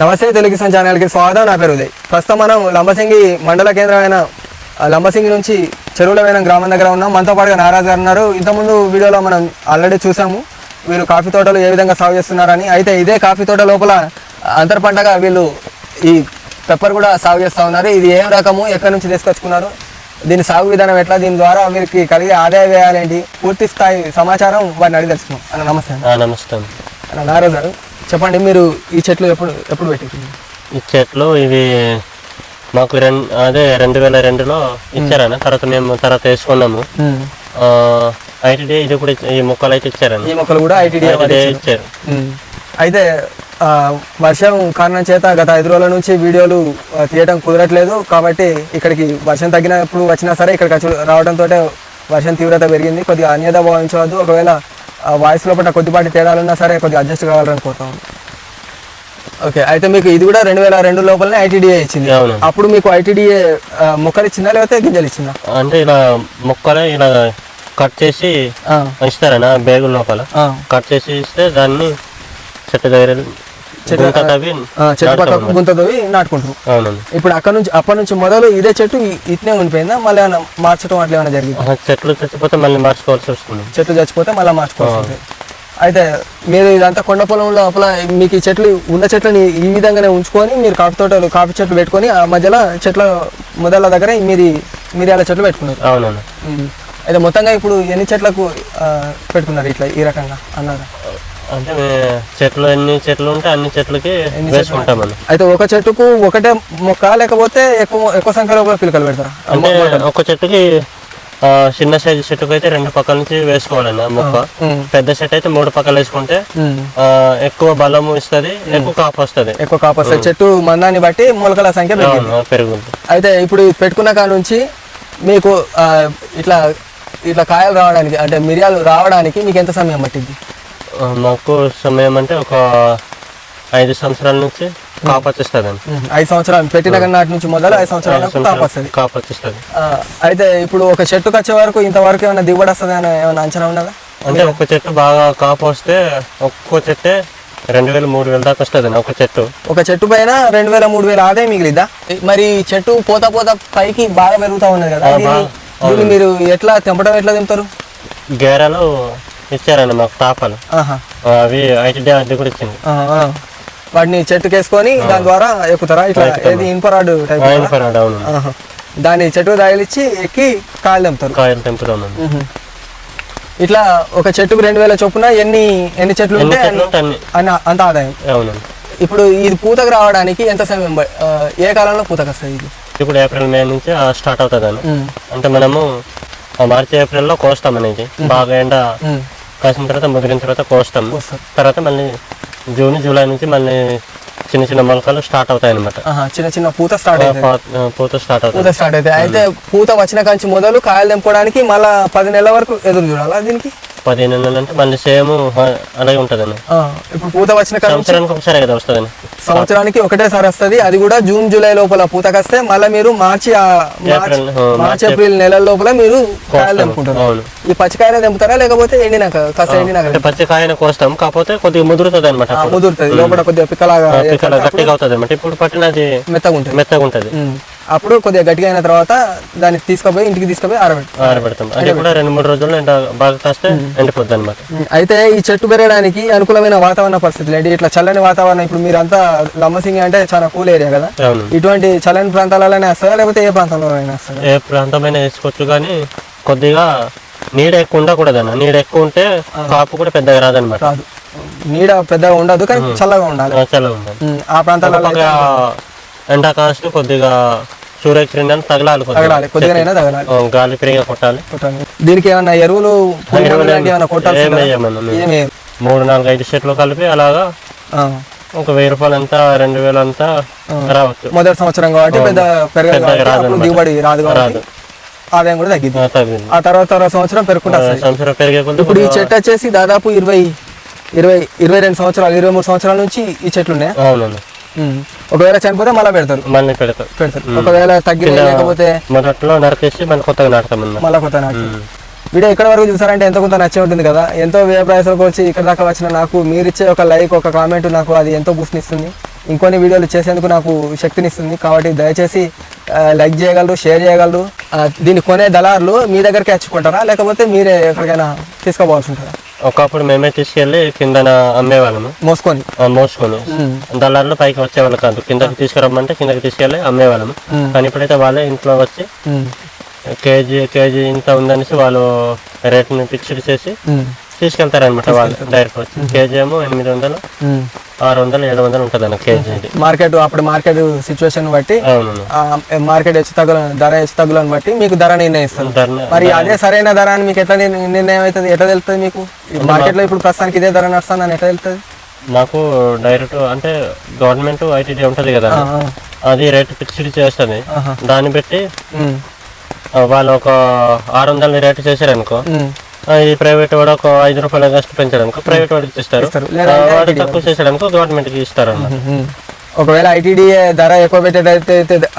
నమస్తే తెలుగు ఛానల్కి స్వాగతం. నా పేరు ఉదయ్. ప్రస్తుతం మనం లంబసింగి మండల కేంద్రమైన లంబసింగి నుంచి చెరువులమైన గ్రామం దగ్గర ఉన్నాం. మనతో పాటుగా నారాజ్ గారు ఉన్నారు. ఇంతకుముందు వీడియోలో మనం ఆల్రెడీ చూసాము వీళ్ళు కాఫీ తోటలు ఏ విధంగా సాగు చేస్తున్నారని. అయితే ఇదే కాఫీ తోట లోపల అంతర్ పంటగా వీళ్ళు ఈ పెప్పర్ కూడా సాగు చేస్తూ ఉన్నారు. ఇది ఏం రకము? ఎక్కడి నుంచి తీసుకొచ్చుకున్నారు? దీని సాగు విధానం ఎట్లా? దీని ద్వారా వీరికి కలిగే ఆదాయ వ్యయాలు ఏంటి? పూర్తి స్థాయి సమాచారం వారిని అడిగి తెలుసుకున్నాం నమస్తే నమస్తే నారాజ్ గారు. చెప్పండి మీరు ఈ చెట్లు ఎప్పుడు ఎప్పుడు పెట్టింది ఈ చెట్లు ఇవి మాకు రెండు అదే రెండు వేల రెండులో ఇచ్చారన్న. తర్వాత మేము తర్వాత వేసుకున్నాము. ఐటీడీ ఇది కూడా ఈ మొక్కలు అయితే ఇచ్చారన్న. ఈ మొక్కలు కూడా ఐటీడీ ఇచ్చారు. అయితే వర్షం కారణం చేత గత ఐదు రోజుల నుంచి వీడియోలు తీయడం కుదరట్లేదు. కాబట్టి ఇక్కడికి వర్షం తగ్గినప్పుడు వచ్చినా సరే ఇక్కడికి రావడంతో వర్షం తీవ్రత పెరిగింది. కొద్దిగా అన్యత భావించవద్దు. ఒకవేళ వాయిస్ లోపల కొద్దిపాటి తేడాలున్నా సరే కొద్దిగా అడ్జస్ట్ కావాలని కోరుతాం ఓకే అయితే మీకు ఇది కూడా రెండు వేల రెండు లోపలనే ఐటీడీఏ ఇచ్చింది. అవును. అప్పుడు మీకు ఐటీడీఏ మొక్కలు ఇచ్చిందా లేకపోతే గింజలు ఇచ్చిందా? అంటే ఇలా మొక్కలే ఇలా కట్ చేసి ఆ, ఇస్తారన్న బ్యాగు లోపల కట్ చేసి ఇస్తే దాన్ని చెట్టు దగ్గర చెట్టు పక్కకు గుంత తవ్వి నాటుకుంటారు ఇప్పుడు అక్కడ నుంచి అప్పటి నుంచి మొదలు ఇదే చెట్టు ఇట్నే ఉండిపోయిందా? మళ్ళీ మార్చడం అట్లా ఏమైనా జరిగింది? చెట్లు చచ్చిపోతే మళ్ళీ మార్చుకోవాల్సి వస్తుంది. చెట్లు చచ్చిపోతే మళ్ళీ మార్చుకోవాల్సి అయితే మీరు ఇదంతా కొండ పొలం లోపల మీకు ఈ చెట్లు ఉన్న చెట్లని ఈ విధంగానే ఉంచుకొని మీరు కాఫీ తోటలు కాఫీ చెట్లు పెట్టుకొని ఆ మధ్యలో చెట్ల మొదల దగ్గర మీది మిరియాల చెట్లు పెట్టుకున్నారు. అవునండి ఉమ్. అయితే మొత్తంగా ఇప్పుడు ఎన్ని చెట్లకు పెట్టుకున్నారు ఇట్లా ఈ రకంగా అన్నారు? అంటే చెట్లు ఎన్ని చెట్లు ఉంటే అన్ని చెట్లకి వేసుకుంటామని అయితే ఒక చెట్టుకు ఒకటే మొక్క లేకపోతే ఎక్కువ ఎక్కువ సంఖ్యలో కూడా పిలకలు పెడతారా? అంటే ఒక చెట్టుకి ఆ, చిన్న సైజు చెట్టుకు అయితే రెండు పక్కల నుంచి వేసుకోవాలన్న మొక్క. ఉమ్. పెద్ద చెట్టు అయితే మూడు పక్కలు వేసుకుంటే. ఆ, ఎక్కువ బలము ఇస్తుంది ఎక్కువ కాపు వస్తుంది. ఎక్కువ కాపు వస్తాయి చెట్టు మందాన్ని బట్టి మొలకల సంఖ్య పెరుగుతుంది. అయితే ఇప్పుడు పెట్టుకున్న కాడ నుంచి మీకు ఆ, ఇట్లా ఇట్లా కాయలు రావడానికి అంటే మిరియాలు రావడానికి మీకు ఎంత సమయం పట్టింది? ఆ, మాకు సమయం అంటే ఒక ఐదు సంవత్సరాల నుంచి కాపు వచ్చేస్తుంది ఐదు సంవత్సరాలు. పెట్టిన నాటి నుంచి మొదలు ఐదు సంవత్సరాలకు కాపు వస్తుంది కాపు వచ్చేస్తుంది ఆ, అయితే ఇప్పుడు ఒక చెట్టుకు వచ్చే వరకు ఇంతవరకు ఏమైనా దిగుబడి వస్తుంది అని ఏమైనా అంచనా ఉన్నదా అంటే ఒక చెట్టు బాగా కాపు వస్తే ఒక్కో చెట్టే రెండు వేలు మూడు వేలు దాకా వస్తుంది ఒక చెట్టు. ఒక చెట్టు పైన రెండు వేల మూడు వేల ఆదాయం మిగిలిద్దా? మరి చెట్టు పోతా పోతా పైకి బాగా పెరుగుతా ఉన్నది కదా. మీరు ఎట్లా తెంపడం ఎట్లా తెంపుతారు? గేరాలు ఇచ్చారండి మాకు తాపాలు. అవి ఐటీ అది కూడా ఇచ్చింది. వాటిని చెట్టుకు వేసుకొని దాని ద్వారా ఎక్కుతారా? ఇట్లా ఏది టైప్ ఆయన పరాడు అవును. దాన్ని చెట్టు తగిలిచ్చి ఎక్కి కాయలు తెంపుతారు. కాయలు మ్మ్. ఇట్లా ఒక చెట్టుకు రెండు వేల చొప్పున ఎన్ని ఎన్ని చెట్లు ఉంటే అంత ఆదాయం. అవునండి. ఇప్పుడు ఇది పూతకు రావడానికి ఎంత సమయం ఏ కాలంలో పూతకు వస్తుంది ఇది? ఇప్పుడు ఏప్రిల్ మే నుంచి స్టార్ట్ అవుతుందండి. మ్మ్. అంటే మనము మార్చి ఏప్రిల్లో కోస్తాం అనేది. బాగా ఎండ. కాసిన తర్వాత ముదిరిన తర్వాత కోస్తాం. తర్వాత మళ్ళీ జూన్ జూలై నుంచి మళ్ళీ చిన్న చిన్న మొలకలు స్టార్ట్ అవుతాయి అనమాట చిన్న చిన్న పూత స్టార్ట్ పూత స్టార్ట్ అవుతుంది పూత స్టార్ట్ అవుతాయి. అయితే పూత వచ్చిన కంచి మొదలు కాయలు తెంపుకోవడానికి మళ్ళా పది నెలల వరకు ఎదురు చూడాలా దీనికి? పదిహేను నెలలు అంటే మళ్ళీ సేమ్ అలాగే ఉంటుందండి. ఇప్పుడు పూత వచ్చిన సంవత్సరానికి ఒకసారి కదా వస్తుందండి. సంవత్సరానికి ఒకటేసారి వస్తుంది. అది కూడా జూన్ జూలై లోపల పూతకొస్తే మళ్ళీ మీరు మార్చి ఆ మార్చి ఏప్రిల్ నెలల లోపల మీరు కాయలు తెంపుకుంటారు. ఈ పచ్చికాయలు తెంపుతారా? లేకపోతే ఎండినాక కాస్త ఎండినాక అంటే పచ్చి కాయన కోస్తాం కాకపోతే కొద్దిగా ముదురుతుంది అనమాట ముదురుతుంది. లోపల కొద్దిగా పిక్కలాగా గట్టిగా అవుతుంది అనమాట ఇప్పుడు పట్టినది మెత్తగా ఉంటుంది మెత్తగా ఉంటుంది. అప్పుడు కొద్దిగా గట్టిగా అయిన తర్వాత దాన్ని తీసుకుపోయి ఇంటికి తీసుకుపోయి ఆరబెడతాం. అది కూడా రెండు మూడు రోజుల్లో బాగా కాస్తే ఎండిపోద్ది అనమాట అయితే ఈ చెట్టు పెరగడానికి అనుకూలమైన వాతావరణ పరిస్థితులు ఏంటి? ఇట్లా చల్లని వాతావరణం ఇప్పుడు మీరంతా లంబసింగి అంటే చాలా కూల్ ఏరియా కదా? ఇటువంటి చల్లని ప్రాంతాలలోనే వస్తుందా? లేకపోతే ఏ ప్రాంతంలోనైనా వస్తుందా? ఏ ప్రాంతమైనా వేసుకోవచ్చు కానీ కొద్దిగా నీడ ఎక్కువ ఉండకూడదన్న. నీడ ఎక్కువ ఉంటే కాపు కూడా పెద్దగా రాదనమాట రాదు. నీడ పెద్దగా ఉండదు కానీ చల్లగా ఉండాలి. చల్లగా ఉండాలి. ఆ ప్రాంతాలలో ఒక ఎండ కాస్ట్ కొద్దిగా సూర్యకిరణాలు తగలాలి కొద్దిగా. తగలాలి. కొద్దిగానైనా తగలాలి. గాలి ఫ్రీగా కొట్టాలి. కొట్టాలి. దీనికి ఏమన్నా ఎరువులు. ఏమి మూడు నాలుగు ఐదు చెట్లు కలిపి అలాగా. ఒక వెయ్యి రూపాయలు అంతా రెండు వేలు అంతా రావచ్చు. మొదటి సంవత్సరం కాబట్టి పెద్ద పెరగదు రాదు దిగుబడి రాదు కాబట్టి ఆదాయం కూడా తగ్గింది ఆ, తర్వాత తర్వాత సంవత్సరం పెరుగుకుంటా ఇప్పుడు ఈ చెట్టు వచ్చేసి దాదాపు ఇరవై ఇరవై ఇరవై రెండు సంవత్సరాలు ఇరవై మూడు సంవత్సరాల నుంచి ఈ చెట్లు ఉన్నాయి. ఒకవేళ చనిపోతే మళ్ళీ పెడతారు? మళ్ళీ పెడతాం పెడతారు. ఒకవేళ తగ్గిన లేకపోతే మొదట్లో నరికేసి మళ్ళీ కొత్తగా నాటుతాం అన్నమాట. మళ్ళీ కొత్త నాటి వీడియో ఎక్కడ వరకు చూసారంటే ఎంతో కొంత నచ్చే ఉంటుంది కదా. ఎంతో వ్యయ ప్రయాసాలకు వచ్చి ఇక్కడ దాకా వచ్చిన నాకు మీరు ఇచ్చే ఒక లైక్ ఒక కామెంట్ నాకు అది ఎంతో బూస్ట్నిస్తుంది. ఇంకొన్ని వీడియోలు చేసేందుకు నాకు శక్తినిస్తుంది. కాబట్టి దయచేసి లైక్ చేయగలరు షేర్ చేయగలరు. దీన్ని కొనే దళారులు మీ దగ్గరికి వచ్చుకుంటారా లేకపోతే మీరే ఎక్కడికైనా తీసుకోవాల్సి ఉంటుందా? ఒకప్పుడు మేమే తీసుకెళ్ళి కిందన అమ్మేవాళ్ళము. మోసుకొని. మోసుకొని. దళారులు పైకి వచ్చేవాళ్ళు కాదు. కిందకి తీసుకురమ్మంటే కిందకి తీసుకెళ్ళి అమ్మేవాళ్ళము. కానీ ఇప్పుడైతే వాళ్ళే ఇంట్లో వచ్చి కేజీ కేజీ ఇంత ఉందనేసి వాళ్ళు రేట్ని ఫిక్స్డ్ చేసి తీసుకెళ్తారనమాట వాళ్ళు డైరెక్ట్ వచ్చి కేజీ ఏమో ఎనిమిది వందలు. ఆరు వందలు ఏడు వందలు ఉంటుంది అన్న కేజీ మార్కెట్ అప్పుడు మార్కెట్ సిచ్యువేషన్ బట్టి మార్కెట్ హెచ్చు తగ్గుల ధర హెచ్చు తగ్గులను బట్టి మీకు ధర నిర్ణయిస్తారు ధరణ మరి అదే సరైన ధర అని మీకు ఎట్లా నిర్- నిర్ణయం అవుతుంది? ఎట్లా తెలుస్తుంది మీకు? మార్కెట్లో ఇప్పుడు ప్రస్తుతానికి ఇదే ధర నడుస్తుందని ఎట్లా తెలుస్తుంది నాకు డైరెక్ట్ అంటే గవర్నమెంట్ ఐటీడీ ఉంటుంది కదా అది రేట్ ఫిక్స్డ్ చేస్తుంది. దాన్ని బట్టి వాళ్ళు ఒక ఆరు వందలని రేట్ చేశారనుకో ఉమ్, ఈ ప్రైవేట్ వాడు ఒక ఐదు రూపాయల గస్ట్ పెంచాడు అనుకో ప్రైవేట్ వాడికి ఇస్తారు. లేదా వాడు తక్కువ చేశాడు అనుకో గవర్నమెంట్కి ఇస్తారు. ఒకవేళ ఐటీడీఏ ధర ఎక్కువ పెట్టేటైతే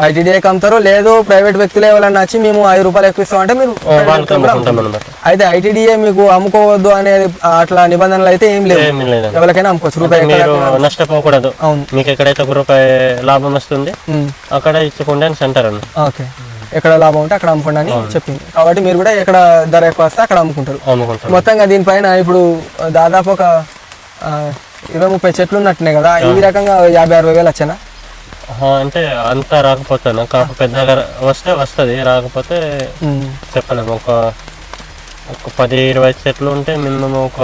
ఐటీడీఏకి అమ్ముతారు లేదు ప్రైవేట్ వ్యక్తులు ఎవరైనా వచ్చి మేము ఐదు రూపాయలు ఎక్కువ ఇస్తాం అంటే మీరు అయితే ఐటీడీఏ మీకు అమ్ముకోవద్దు అనేది అట్లా నిబంధనలు అయితే ఏం లేదండి. ఎవరికైనా అమ్ముకోవచ్చు. రూపాయి నష్టపోకూడదు. అవును. మీకు ఎక్కడైతే ఒక రూపాయి లాభం వస్తుంది. అక్కడ ఇచ్చుకోండి అని సెంటర్ అన్న ఓకే. ఎక్కడ లాభం ఉంటే అక్కడ అమ్ముకోండి అని చెప్పింది. కాబట్టి మీరు కూడా ఎక్కడ ధర ఎక్కువ వస్తే అక్కడ అమ్ముకుంటారు. అమ్ముకుంటాం మొత్తంగా దీనిపైన ఇప్పుడు దాదాపు ఒక ఇరవై ముప్పై చెట్లు ఉన్నట్టున్నాయి కదా ఈ రకంగా యాభై అరవై వేలు వచ్చానా అంటే అంతా రాకపోతాను? కాకపోతే పెద్దగా వస్తే వస్తుంది రాకపోతే. చెప్పలేము. ఒక ఒక పది ఇరవై చెట్లు ఉంటే మినిమం ఒక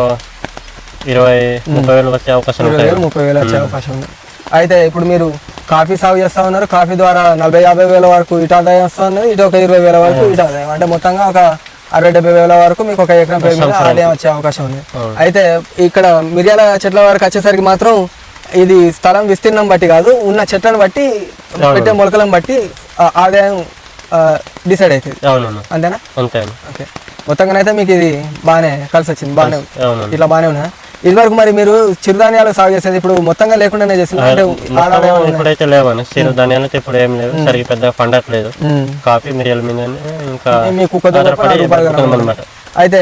ఇరవై ముప్పై వేలు వచ్చే అవకాశం ముప్పై వేలు వచ్చే అవకాశం ఉంది. అయితే ఇప్పుడు మీరు కాఫీ సాగు చేస్తా ఉన్నారు. కాఫీ ద్వారా నలభై యాభై వేల వరకు ఇటు ఆదాయం వస్తా ఉన్నది. ఇటు ఒక ఇరవై వేల వరకు ఇటు ఆదాయం అంటే మొత్తంగా ఒక అరవై డెబ్బై వేల వరకు మీకు ఒక ఎకరం పేరు మీద ఆదాయం వచ్చే అవకాశం ఉంది. అయితే ఇక్కడ మిరియాల చెట్ల వరకు వచ్చేసరికి మాత్రం ఇది స్థలం విస్తీర్ణం బట్టి కాదు ఉన్న చెట్లను బట్టి పెట్టే మొలకలను బట్టి ఆదాయం డిసైడ్ అవుతుంది అంతేనా. ఓకే. మొత్తంగానైతే మీకు ఇది బాగానే కలిసి వచ్చింది. బాగానే ఇట్లా బాగానే ఉన్నా. ఇదివరకు మరి మీరు చిరుధాన్యాలు సాగు చేసేది ఇప్పుడు మొత్తంగా లేకుండానే అంటే మొత్తం ఇప్పుడైతే లేవన్న చిరు ధాన్యాలు అయితే ఇప్పుడు ఏం లేవు. సరిగ్గా పెద్దగా పండట్లేదు. కాఫీ మిరియాల మీద ఇంకా మీకు అనమాట అయితే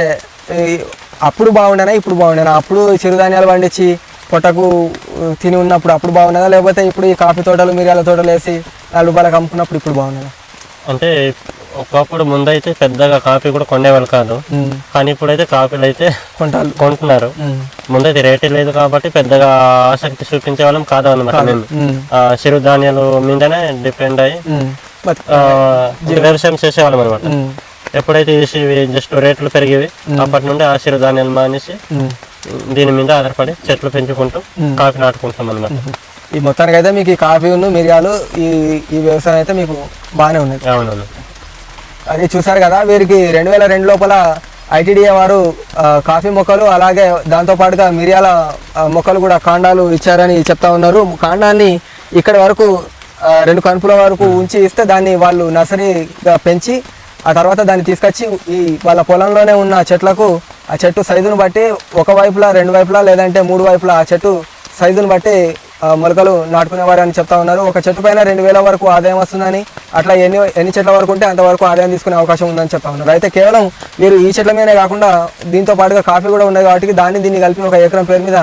అప్పుడు బాగుండేనా ఇప్పుడు బాగుండేనా? అప్పుడు చిరుధాన్యాలు పండించి పొట్టకు తిని ఉన్నప్పుడు అప్పుడు బాగున్నదా లేకపోతే ఇప్పుడు ఈ కాఫీ తోటలు మిరియాల తోటలు వేసి నాలుగు రూపాయలకు అమ్ముకున్నప్పుడు ఇప్పుడు బాగున్నదా అంటే ఒకప్పుడు ముందైతే పెద్దగా కాఫీ కూడా కొనేవాళ్ళు కాదు. కానీ ఇప్పుడైతే కాఫీలు అయితే కొంటాలు కొంటున్నారు. ముందైతే రేటే లేదు కాబట్టి పెద్దగా ఆసక్తి చూపించే వాళ్ళం కాదు. అనమాట మేము. చిరుధాన్యాలు మీదనే డిపెండ్ అయ్యి వ్యవసాయం చేసేవాళ్ళం అనమాట. ఎప్పుడైతే జస్ట్ రేట్లు పెరిగేవి అప్పటి నుండి ఆ చిరుధాన్యాలు మానేసి. దీని మీద ఆధారపడి చెట్లు పెంచుకుంటూ కాఫీ నాటుకుంటాం అనమాట ఈ మొత్తానికి అయితే మీకు ఈ కాఫీ ఉన్న మిరియాలు ఈ ఈ వ్యవసాయం అయితే మీకు బాగానే ఉన్నది. అవునవును. అది చూసారు కదా వీరికి రెండు వేల రెండు లోపల ఐటీడీఏ వారు కాఫీ మొక్కలు అలాగే దాంతో పాటుగా మిరియాల మొక్కలు కూడా కాండాలు ఇచ్చారని చెప్తా ఉన్నారు. కాండాన్ని ఇక్కడ వరకు రెండు కనుపుల వరకు ఉంచి ఇస్తే దాన్ని వాళ్ళు నర్సరీగా పెంచి ఆ తర్వాత దాన్ని తీసుకొచ్చి ఈ వాళ్ళ పొలంలోనే ఉన్న చెట్లకు ఆ చెట్టు సైజును బట్టి ఒక వైపులా రెండు వైపులా లేదంటే మూడు వైపులా ఆ చెట్టు సైజును బట్టి మొలకలు నాటుకునేవారు అని చెప్తా ఉన్నారు. ఒక చెట్టు పైన రెండు వేల వరకు ఆదాయం వస్తుందని అట్లా ఎన్ని ఎన్ని చెట్ల వరకు ఉంటే అంతవరకు ఆదాయం తీసుకునే అవకాశం ఉందని చెప్తా ఉన్నారు. అయితే కేవలం మీరు ఈ చెట్ల మీదనే కాకుండా దీంతో పాటుగా కాఫీ కూడా ఉన్నాయి కాబట్టి దాన్ని దీన్ని కలిపి ఒక ఎకరం పేరు మీద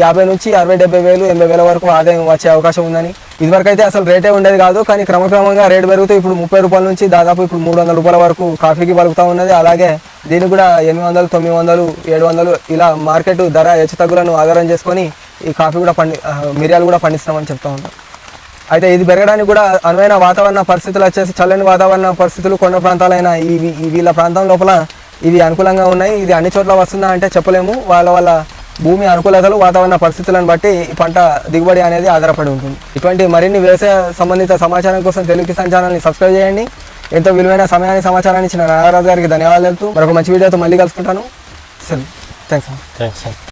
యాభై నుంచి అరవై డెబ్బై వేలు ఎనభై వేల వరకు ఆదాయం వచ్చే అవకాశం ఉందని. ఇదివరకు అయితే అసలు రేటే ఉండేది కాదు కానీ క్రమక్రమంగా రేటు పెరుగుతూ ఇప్పుడు ముప్పై రూపాయల నుంచి దాదాపు ఇప్పుడు మూడు వందల రూపాయల వరకు కాఫీకి పలుకుతూ ఉన్నది. అలాగే దీనికి కూడా ఎనిమిది వందలు తొమ్మిది వందలు ఏడు వందలు ఇలా మార్కెట్ ధర హెచ్చు తగ్గులను ఆధారం చేసుకొని ఈ కాఫీ కూడా పండి మిరియాలు కూడా పండిస్తామని చెప్తా ఉన్నాం అయితే ఇది పెరగడానికి కూడా అనువైన వాతావరణ పరిస్థితులు వచ్చేసి చల్లని వాతావరణ పరిస్థితులు కొండ ప్రాంతాలైన ఈ వీళ్ళ ప్రాంతం లోపల ఇవి అనుకూలంగా ఉన్నాయి. ఇది అన్ని చోట్ల వస్తుందా అంటే చెప్పలేము. వాళ్ళ వాళ్ళ భూమి అనుకూలతలు వాతావరణ పరిస్థితులను బట్టి పంట దిగుబడి అనేది ఆధారపడి ఉంటుంది. ఇటువంటి మరిన్ని వ్యవసాయ సంబంధిత సమాచారం కోసం తెలుగు కిసాన్ ఛానల్ని సబ్స్క్రైబ్ చేయండి. ఎంతో విలువైన సమయాన్ని సమాచారాన్ని ఇచ్చిన నాగరాజు గారికి ధన్యవాదాలు మరొక మంచి వీడియోతో మళ్ళీ కలుసుకుంటాను. సరే థ్యాంక్స్ థ్యాంక్స్